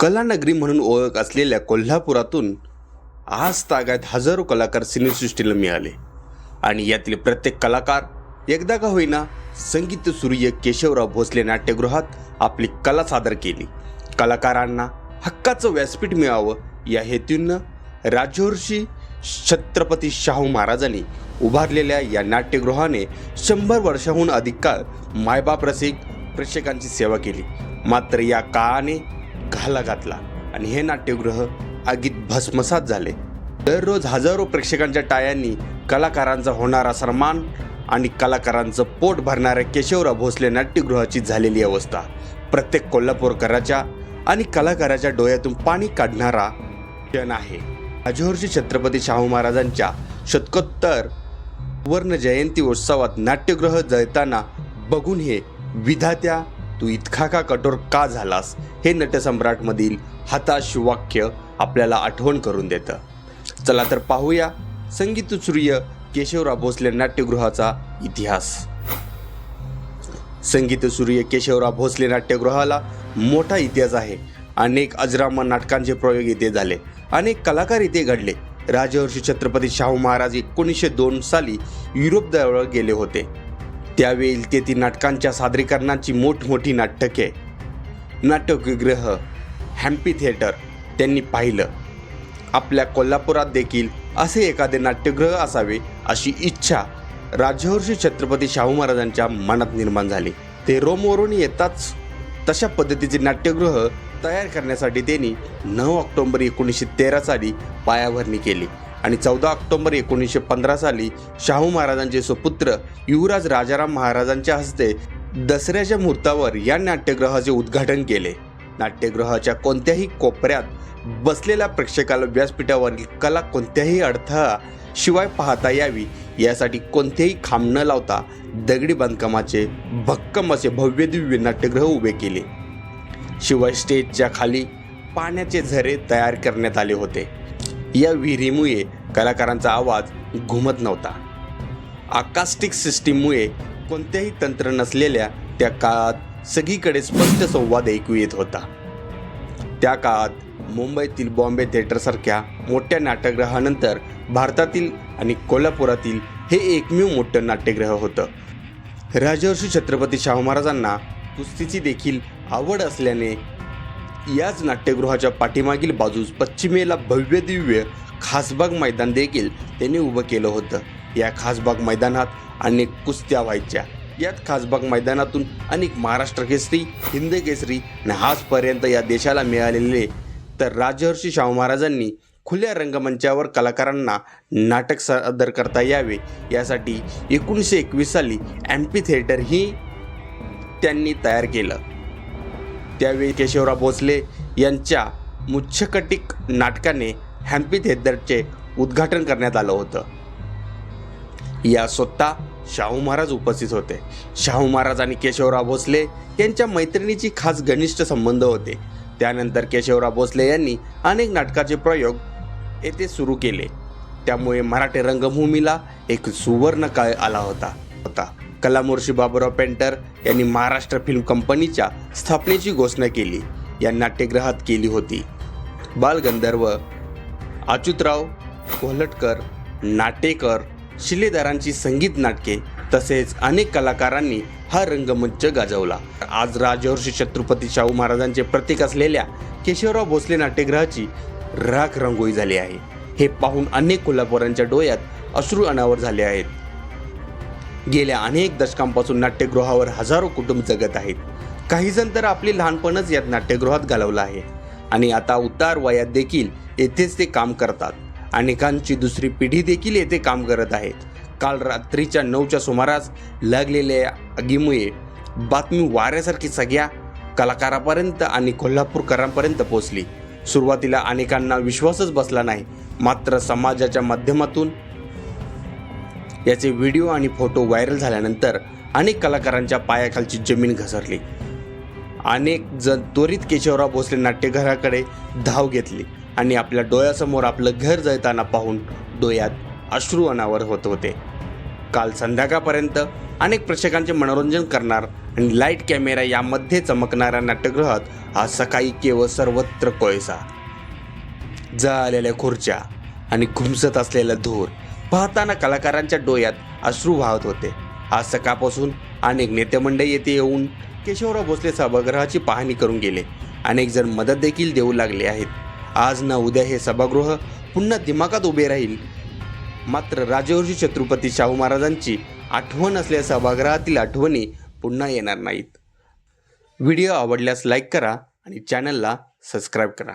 कलानगरी म्हणून ओळख असलेल्या कोल्हापुरातून आज तागायत हजारो कलाकार सिनेसृष्टीला मिळाले. आणि यातील प्रत्येक कलाकार एकदा का होईना संगीत सूर्य केशवराव भोसले नाट्यगृहात आपली कला सादर केली. कलाकारांना हक्काचं व्यासपीठ मिळावं या हेतूनं राजर्षी छत्रपती शाहू महाराजांनी उभारलेल्या या नाट्यगृहाने शंभर वर्षाहून अधिक काळ मायबाप रसिक प्रेक्षकांची सेवा केली. मात्र या काळाने घाला घातला. आणि हे नाट्यगृह आगीत भस्मसात झाले. दररोज हजारो प्रेक्षकांच्या टाळ्यांनी कलाकारांचा होणारा सन्मान आणि कलाकारांचं पोट भरणाऱ्या केशवराव भोसले नाट्यगृहाची झालेली अवस्था. प्रत्येक कोल्हापूरकराच्या आणि कलाकाराच्या डोळ्यातून पाणी काढणारा क्षण आहे. राजहर्षी छत्रपती शाहू महाराजांच्या शतकोत्तर सुवर्ण जयंती उत्सवात नाट्यगृह जळताना बघून हे विधात्या तू इतका का कठोर का झालास? हे नटसम्राटमधील हताश वाक्य आपल्याला आठवण करून देतं. चला तर पाहूया संगीत सूर्य केशवराव भोसले नाट्यगृहाचा इतिहास. संगीत सूर्य केशवराव भोसले नाट्यगृहाला मोठा इतिहास आहे. अनेक अजरामर नाटकांचे प्रयोग इथे झाले. अनेक कलाकार इथे घडले. राजहर्षी छत्रपती शाहू महाराज एकोणीसशे दोन साली युरोप जवळ गेले होते. त्यावेळी तेथील नाटकांच्या सादरीकरणाची मोठमोठी नाटके. नाट्यगृह हॅम्पी थिएटर त्यांनी पाहिलं. आपल्या कोल्हापुरात देखील असे एखादे नाट्यगृह असावे अशी इच्छा राजहर्षी छत्रपती शाहू महाराजांच्या मनात निर्माण झाली. ते रोमवरून येताच तशा पद्धतीचे नाट्यगृह तयार करण्यासाठी त्यांनी नऊ ऑक्टोबर एकोणीसशे तेरा साली पायाभरणी केली. आणि चौदा ऑक्टोबर एकोणीसशे पंधरा साली शाहू महाराजांचे सुपुत्र युवराज राजाराम महाराजांच्या हस्ते दसऱ्याच्या मुहूर्तावर या नाट्यगृहाचे उद्घाटन केले. नाट्यगृहाच्या कोणत्याही कोपऱ्यात बसलेल्या प्रेक्षकाला व्यासपीठावरील कला कोणत्याही अडथळा शिवाय पाहता यावी यासाठी कोणतेही खांब न लावता दगडी बांधकामाचे भक्कम असे भव्य दिव्य नाट्यगृह उभे केले. शिवाय स्टेजच्या खाली पाण्याचे झरे तयार करण्यात आले होते. या विहिरीमुळे कलाकारांचा आवाज घुमत नव्हता. आकास्टिक सिस्टीममुळे कोणत्याही तंत्र नसलेल्या त्या काळात सगळीकडे स्पष्ट संवाद ऐकू येत होता. त्या काळात मुंबईतील बॉम्बे थिएटरसारख्या मोठ्या नाट्यगृहानंतर भारतातील आणि कोल्हापुरातील हे एकमेव मोठं नाट्यगृह होतं. राजर्षी छत्रपती शाहू महाराजांना कुस्तीची देखील आवड असल्याने याच नाट्यगृहाच्या पाठीमागील बाजूस पश्चिमेला भव्य दिव्य खासबाग मैदान देखील त्यांनी उभं केलं होतं. या खासबाग मैदानात अनेक कुस्त्या व्हायच्या. यात खासबाग मैदानातून अनेक महाराष्ट्र केसरी हिंद केसरी आणि आजपर्यंत या देशाला मिळालेले तर राजहर्षी शाहू महाराजांनी खुल्या रंगमंचावर कलाकारांना नाटक सादर करता यावे. यासाठी एकोणीसशे एकवीस साली ॲम्पी थिएटर ही त्यांनी तयार केलं. त्यावेळी केशवराव भोसले यांच्या मुच्छकटिक नाटकाने हॅम्पी थेदरचे उद्घाटन करण्यात आलं होतं. या स्वतः शाहू महाराज उपस्थित होते. शाहू महाराज आणि केशवराव भोसले यांच्या मैत्रिणीची खास घनिष्ठ संबंध होते. त्यानंतर केशवराव भोसले यांनी अनेक नाटकाचे प्रयोग येथे सुरू केले. त्यामुळे मराठी रंगभूमीला एक सुवर्ण काळ आला होता होता. कलामोर्शी बाबुराव पेंटर यांनी महाराष्ट्र फिल्म कंपनीच्या स्थापनेची घोषणा केली. या नाट्यगृहात केली होती. बालगंधर्व अच्युतराव कोल्हटकर नाटेकर शिलेदारांची संगीत नाटके तसेच अनेक कलाकारांनी हा रंगमंच गाजवला. आज राजहर्षी छत्रपती शाहू महाराजांचे प्रतीक असलेल्या केशवराव भोसले नाट्यगृहाची राख रंगोळी झाली आहे. हे पाहून अनेक कोल्हापुरांच्या डोळ्यात अश्रू अनावर झाले आहेत. गेल्या अनेक दशकांपासून नाट्यगृहावर हजारो कुटुंब जगत आहेत. काहीजण तर आपले लहानपणच यात नाट्यगृहात घालवलं आहे. आणि आता उतार वयात देखील येथेच ते काम करतात. अनेकांची दुसरी पिढी देखील येथे काम करत आहेत. काल रात्रीच्या नऊच्या सुमारास लागलेल्या आगीमुळे बातमी वाऱ्यासारखी सगळ्या कलाकारापर्यंत आणि कोल्हापूरकरांपर्यंत पोहोचली. सुरुवातीला अनेकांना विश्वासच बसला नाही. मात्र समाजाच्या माध्यमातून याचे व्हिडिओ आणि फोटो व्हायरल झाल्यानंतर अनेक कलाकारांच्या पायाखालची जमीन घसरली. अनेक जण त्वरित केशवराव भोसले नाट्यघराकडे धाव घेतली आणि आपल्या डोळ्यासमोर आपलं घर जळताना पाहून डोळ्यात अश्रू अनावर होत होते. काल संध्याकाळपर्यंत अनेक प्रेक्षकांचे मनोरंजन करणार आणि लाइट कॅमेरा यामध्ये चमकणाऱ्या नाट्यगृहात आज सकाळी केवळ सर्वत्र कोळसा. जळालेल्या खुर्च्या आणि घुमसत असलेला धूर पाहताना कलाकारांच्या डोळ्यात अश्रू वाहत होते. आज सकाळपासून अनेक नेते मंडळी येथे येऊन केशवराव भोसले सभागृहाची पाहणी करून गेले. अनेक जण मदत देखील देऊ लागले आहेत. आज ना उद्या हे सभागृह पुन्हा दिमागात उभे राहील. मात्र राजवर्षी छत्रपती शाहू महाराजांची आठवण असलेल्या सभागृहातील आठवणी पुन्हा येणार नाहीत. व्हिडिओ आवडल्यास लाईक करा आणि चॅनलला सबस्क्राईब करा.